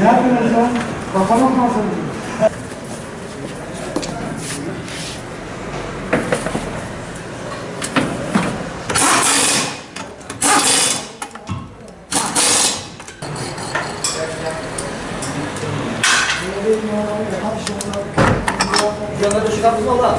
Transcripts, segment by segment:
Ne yapıyorsunuz ya? Kafama kalsın. Yanları çıkartma lan.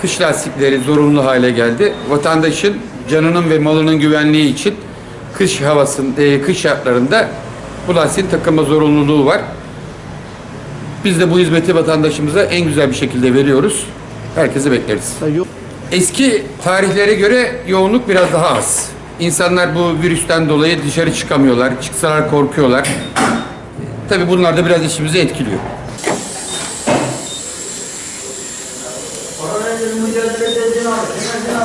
kış lastikleri zorunlu hale geldi. Vatandaşın canının ve malının güvenliği için kış havasın, e, kış şartlarında bu lastiğin takılma zorunluluğu var. Biz de bu hizmeti vatandaşımıza en güzel bir şekilde veriyoruz. Herkese bekleriz. Eski tarihlere göre yoğunluk biraz daha az. İnsanlar bu virüsten dolayı dışarı çıkamıyorlar. Çıksalar korkuyorlar. Tabii bunlar da biraz işimizi etkiliyor. Corona की मुझे अच्छे से जीना जीना जीना